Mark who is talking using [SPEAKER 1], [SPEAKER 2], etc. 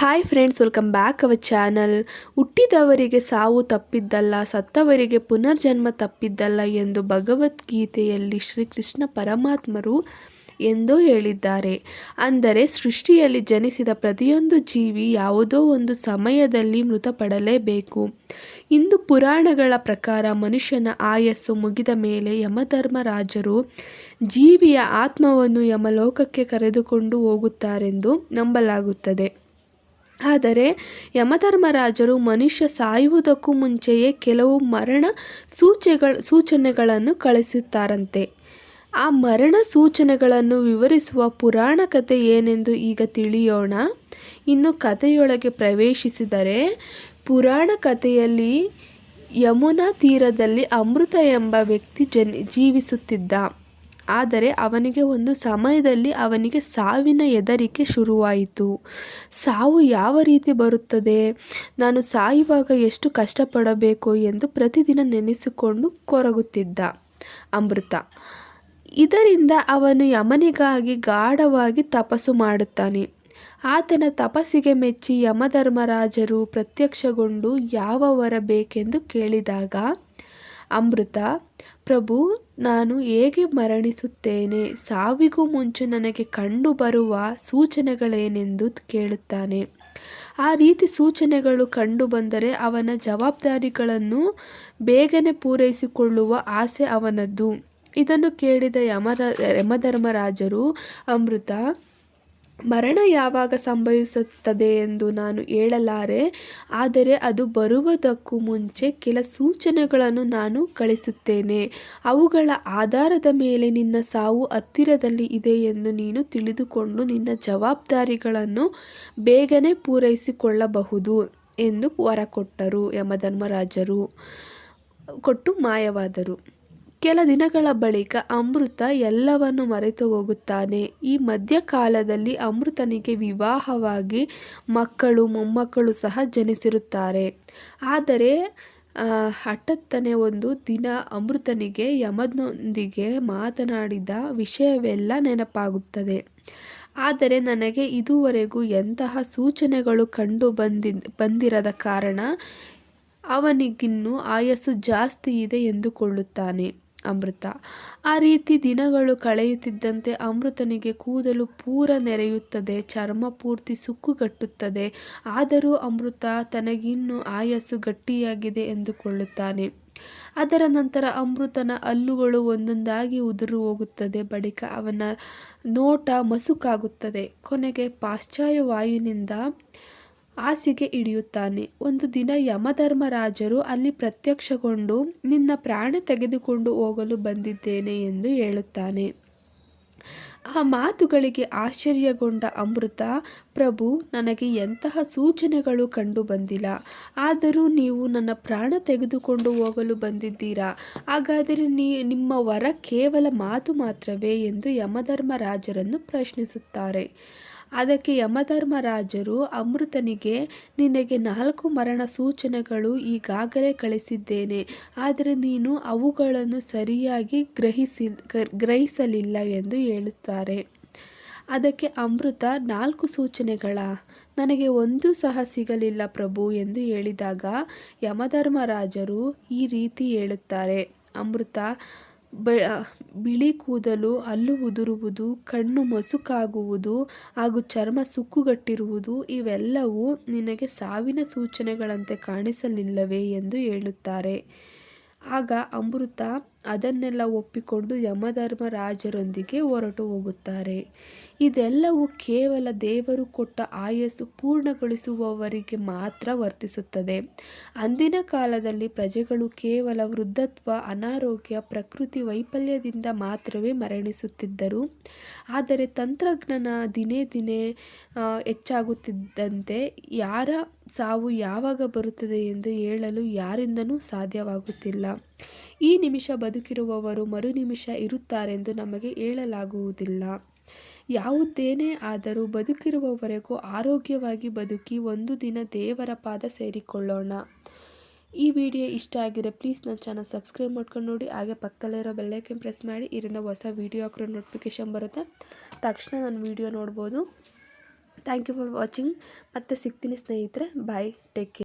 [SPEAKER 1] Hi friends welcome back our channel ಹುಟ್ಟಿದವರಿಗೆ ಸಾವು ತಪ್ಪಿದ್ದಲ್ಲ, ಸತ್ತವರಿಗೆ ಪುನರ್ಜನ್ಮ ತಪ್ಪಿದ್ದಲ್ಲ ಎಂದು ಭಗವದ್ಗೀತೆಯಲ್ಲಿ ಶ್ರೀಕೃಷ್ಣ ಪರಮಾತ್ಮರು ಎಂದು ಹೇಳಿದ್ದಾರೆ. ಅಂದರೆ ಸೃಷ್ಟಿಯಲ್ಲಿ ಜನಿಸಿದ ಪ್ರತಿಯೊಂದು ಜೀವಿ ಯಾವುದೋ ಒಂದು ಸಮಯದಲ್ಲಿ ಮೃತಪಡಲೇಬೇಕು. ಇಂದು ಪುರಾಣಗಳ ಪ್ರಕಾರ ಮನುಷ್ಯನ ಆಯಸ್ಸು ಮುಗಿದ ಮೇಲೆ ಯಮಧರ್ಮರಾಜರು ಜೀವಿಯ ಆತ್ಮವನ್ನು ಯಮಲೋಕಕ್ಕೆ ಕರೆದುಕೊಂಡು ಹೋಗುತ್ತಾರೆಂದು ನಂಬಲಾಗುತ್ತದೆ. ಆದರೆ ಯಮಧರ್ಮರಾಜರು ಮನುಷ್ಯ ಸಾಯುವುದಕ್ಕೂ ಮುಂಚೆಯೇ ಕೆಲವು ಮರಣ ಸೂಚೆಗಳ ಸೂಚನೆಗಳನ್ನು ಕಳಿಸುತ್ತಾರಂತೆ. ಆ ಮರಣ ಸೂಚನೆಗಳನ್ನು ವಿವರಿಸುವ ಪುರಾಣ ಕಥೆ ಏನೆಂದು ಈಗ ತಿಳಿಯೋಣ. ಇನ್ನು ಕಥೆಯೊಳಗೆ ಪ್ರವೇಶಿಸಿದರೆ, ಪುರಾಣ ಕಥೆಯಲ್ಲಿ ಯಮುನಾ ತೀರದಲ್ಲಿ ಅಮೃತ ಎಂಬ ವ್ಯಕ್ತಿ ಜನ್, ಜೀವಿಸುತ್ತಿದ್ದ. ಆದರೆ ಅವನಿಗೆ ಒಂದು ಸಮಯದಲ್ಲಿ ಅವನಿಗೆ ಸಾವಿನ ಹೆದರಿಕೆ ಶುರುವಾಯಿತು. ಸಾವು ಯಾವ ರೀತಿ ಬರುತ್ತದೆ? ನಾನು ಸಾಯುವಾಗ ಎಷ್ಟು ಕಷ್ಟಪಡಬೇಕು ಎಂದು ಪ್ರತಿದಿನ ನೆನೆಸಿಕೊಂಡು ಕೊರಗುತ್ತಿದ್ದ ಅಮೃತ. ಇದರಿಂದ ಅವನು ಯಮನಿಗಾಗಿ ಗಾಢವಾಗಿ ತಪಸ್ಸು ಮಾಡುತ್ತಾನೆ. ಆತನ ತಪಸ್ಸಿಗೆ ಮೆಚ್ಚಿ ಯಮಧರ್ಮರಾಜರು ಪ್ರತ್ಯಕ್ಷಗೊಂಡು ಯಾವ ವರ ಬೇಕೆಂದು ಕೇಳಿದಾಗ, ಅಮೃತ ಪ್ರಭು, ನಾನು ಹೇಗೆ ಮರಣಿಸುತ್ತೇನೆ? ಸಾವಿಗೂ ಮುಂಚೆ ನನಗೆ ಕಂಡುಬರುವ ಸೂಚನೆಗಳೇನೆಂದು ಕೇಳುತ್ತಾನೆ. ಆ ರೀತಿ ಸೂಚನೆಗಳು ಕಂಡು ಬಂದರೆ ಅವನ ಜವಾಬ್ದಾರಿಗಳನ್ನು ಬೇಗನೆ ಪೂರೈಸಿಕೊಳ್ಳುವ ಆಸೆ ಅವನದ್ದು. ಇದನ್ನು ಕೇಳಿದ ಯಮರ, ಯಮಧರ್ಮರಾಜರು, ಅಮೃತ ಮರಣ ಯಾವಾಗ ಸಂಭವಿಸುತ್ತದೆ ಎಂದು ನಾನು ಹೇಳಲಾರೆ, ಆದರೆ ಅದು ಬರುವುದಕ್ಕೂ ಮುಂಚೆ ಕೆಲ ಸೂಚನೆಗಳನ್ನು ನಾನು ಕಳಿಸುತ್ತೇನೆ. ಅವುಗಳ ಆಧಾರದ ಮೇಲೆ ನಿನ್ನ ಸಾವು ಹತ್ತಿರದಲ್ಲಿ ಇದೆ ಎಂದು ನೀನು ತಿಳಿದುಕೊಂಡು ನಿನ್ನ ಜವಾಬ್ದಾರಿಗಳನ್ನು ಬೇಗನೆ ಪೂರೈಸಿಕೊಳ್ಳಬಹುದು ಎಂದು ವರ ಕೊಟ್ಟರು ಯಮಧರ್ಮರಾಜರು ಕೊಟ್ಟು ಮಾಯವಾದರು. ಕೆಲ ದಿನಗಳ ಬಳಿಕ ಅಮೃತ ಎಲ್ಲವನ್ನು ಮರೆತು ಹೋಗುತ್ತಾನೆ. ಈ ಮಧ್ಯಕಾಲದಲ್ಲಿ ಅಮೃತನಿಗೆ ವಿವಾಹವಾಗಿ ಮಕ್ಕಳು, ಮೊಮ್ಮಕ್ಕಳು ಸಹ ಜನಿಸಿರುತ್ತಾರೆ. ಆದರೆ ಹಠತ್ತನೆ ಒಂದು ದಿನ ಅಮೃತನಿಗೆ ಯಮನೊಂದಿಗೆ ಮಾತನಾಡಿದ ವಿಷಯವೆಲ್ಲ ನೆನಪಾಗುತ್ತದೆ. ಆದರೆ ನನಗೆ ಇದುವರೆಗೂ ಎಂತಹ ಸೂಚನೆಗಳು ಕಂಡು ಬಂದಿ, ಬಂದಿರದ ಕಾರಣ ಅವನಿಗಿನ್ನೂ ಆಯಸ್ಸು ಜಾಸ್ತಿ ಇದೆ ಎಂದುಕೊಳ್ಳುತ್ತಾನೆ. ಅಮೃತ. ಆ ರೀತಿ ದಿನಗಳು ಕಳೆಯುತ್ತಿದ್ದಂತೆ ಅಮೃತನಿಗೆ ಕೂದಲು ಪೂರ ನೆರೆಯುತ್ತದೆ, ಚರ್ಮ ಪೂರ್ತಿ ಸುಕ್ಕುಗಟ್ಟುತ್ತದೆ. ಆದರೂ ಅಮೃತ ತನಗಿನ್ನೂ ಆಯಸ್ಸು ಗಟ್ಟಿಯಾಗಿದೆ ಎಂದುಕೊಳ್ಳುತ್ತಾನೆ. ಅದರ ನಂತರ ಅಮೃತನ ಹಲ್ಲುಗಳು ಒಂದೊಂದಾಗಿ ಉದುರು ಹೋಗುತ್ತದೆ, ಬಳಿಕ ಅವನ ನೋಟ ಮಸುಕಾಗುತ್ತದೆ. ಕೊನೆಗೆ ಪಾಶ್ಚಾತ್ಯ ವಾಯುವಿನಿಂದ ಹಾಸಿಗೆ ಹಿಡಿಯುತ್ತಾನೆ. ಒಂದು ದಿನ ಯಮಧರ್ಮರಾಜರು ಅಲ್ಲಿ ಪ್ರತ್ಯಕ್ಷಗೊಂಡು ನಿನ್ನ ಪ್ರಾಣ ತೆಗೆದುಕೊಂಡು ಹೋಗಲು ಬಂದಿದ್ದೇನೆ ಎಂದು ಹೇಳುತ್ತಾನೆ. ಆ ಮಾತುಗಳಿಗೆ ಆಶ್ಚರ್ಯಗೊಂಡ ಅಮೃತ, ಪ್ರಭು, ನನಗೆ ಎಂತಹ ಸೂಚನೆಗಳು ಕಂಡು ಬಂದಿಲ್ಲ. ಆದರೂ ನೀವು ನನ್ನ ಪ್ರಾಣ ತೆಗೆದುಕೊಂಡು ಹೋಗಲು ಬಂದಿದ್ದೀರಾ? ಹಾಗಾದರೆ ನೀ, ನಿಮ್ಮ ವರ ಕೇವಲ ಮಾತು ಮಾತ್ರವೇ ಎಂದು ಯಮಧರ್ಮರಾಜರನ್ನು ಪ್ರಶ್ನಿಸುತ್ತಾರೆ. ಅದಕ್ಕೆ ಯಮಧರ್ಮರಾಜರು ಅಮೃತನಿಗೆ, ನಿನಗೆ ನಾಲ್ಕು ಮರಣ ಸೂಚನೆಗಳು ಈಗಾಗಲೇ ಕಳಿಸಿದ್ದೇನೆ. ಆದರೆ ನೀನು ಅವುಗಳನ್ನು ಸರಿಯಾಗಿ ಗ್ರಹಿಸಿ, ಗ್ರಹಿಸಲಿಲ್ಲ ಎಂದು ಹೇಳುತ್ತಾರೆ. ಅದಕ್ಕೆ ಅಮೃತ ನಾಲ್ಕು ಸೂಚನೆಗಳ. ನನಗೆ ಒಂದು ಸಹ ಸಿಗಲಿಲ್ಲ ಪ್ರಭು ಎಂದು ಹೇಳಿದಾಗ ಯಮಧರ್ಮರಾಜರು ಈ ರೀತಿ ಹೇಳುತ್ತಾರೆ. ಅಮೃತ ಬಿಳಿ ಕೂದಲು ಹಲ್ಲು ಉದುರುವುದು, ಕಣ್ಣು ಮಸುಕಾಗುವುದು ಹಾಗೂ ಚರ್ಮ ಸುಕ್ಕುಗಟ್ಟಿರುವುದು ಇವೆಲ್ಲವೂ ನಿನಗೆ ಸಾವಿನ ಸೂಚನೆಗಳಂತೆ ಕಾಣಿಸಲಿಲ್ಲವೇ ಎಂದು ಹೇಳುತ್ತಾರೆ. ಆಗ ಅಮೃತ ಅದನ್ನೆಲ್ಲ ಒಪ್ಪಿಕೊಂಡು ಯಮಧರ್ಮ ರಾಜರೊಂದಿಗೆ ಹೊರಟು ಹೋಗುತ್ತಾರೆ. ಇದೆಲ್ಲವೂ ಕೇವಲ ದೇವರು ಕೊಟ್ಟ ಆಯಸ್ಸು ಪೂರ್ಣಗೊಳಿಸುವವರಿಗೆ ಮಾತ್ರ ವರ್ತಿಸುತ್ತದೆ. ಅಂದಿನ ಕಾಲದಲ್ಲಿ ಪ್ರಜೆಗಳು ಕೇವಲ ವೃದ್ಧತ್ವ, ಅನಾರೋಗ್ಯ, ಪ್ರಕೃತಿ ವೈಫಲ್ಯದಿಂದ ಮಾತ್ರವೇ ಮರಣಿಸುತ್ತಿದ್ದರು. ಆದರೆ ತಂತ್ರಜ್ಞಾನ ದಿನೇ ದಿನೇ ಹೆಚ್ಚಾಗುತ್ತಿದ್ದಂತೆ ಯಾರ ಸಾವು ಯಾವಾಗ ಬರುತ್ತದೆ ಎಂದು ಹೇಳಲು ಯಾರಿಂದನೂ ಸಾಧ್ಯವಾಗುತ್ತಿಲ್ಲ. ಈ ನಿಮಿಷ ಬದುಕಿರುವವರು ಮರು ನಿಮಿಷ ಇರುತ್ತಾರೆಂದು ನಮಗೆ ಹೇಳಲಾಗುವುದಿಲ್ಲ. ಯಾವುದೇನೇ ಆದರೂ ಬದುಕಿರುವವರೆಗೂ ಆರೋಗ್ಯವಾಗಿ ಬದುಕಿ ಒಂದು ದಿನ ದೇವರ ಪಾದ ಸೇರಿಕೊಳ್ಳೋಣ. ಈ ವಿಡಿಯೋ ಇಷ್ಟ ಆಗಿದೆ ಪ್ಲೀಸ್ ನನ್ನ ಚಾನಲ್ ಸಬ್ಸ್ಕ್ರೈಬ್ ಮಾಡ್ಕೊಂಡು ನೋಡಿ. ಹಾಗೆ ಪಕ್ಕದಲ್ಲಿರೋ ಬೆಲ್ಲೈಕನ್ ಪ್ರೆಸ್ ಮಾಡಿ. ಇದರಿಂದ ಹೊಸ ವೀಡಿಯೋ ಹಾಕಿರೋ ನೋಟಿಫಿಕೇಷನ್ ಬರುತ್ತೆ. ತಕ್ಷಣ ನನ್ನ ವೀಡಿಯೋ ನೋಡ್ಬೋದು. ಥ್ಯಾಂಕ್ ಯು ಫಾರ್ ವಾಚಿಂಗ್ ಮತ್ತೆ ಸಿಗ್ತೀನಿ ಸ್ನೇಹಿತರೆ. Bye take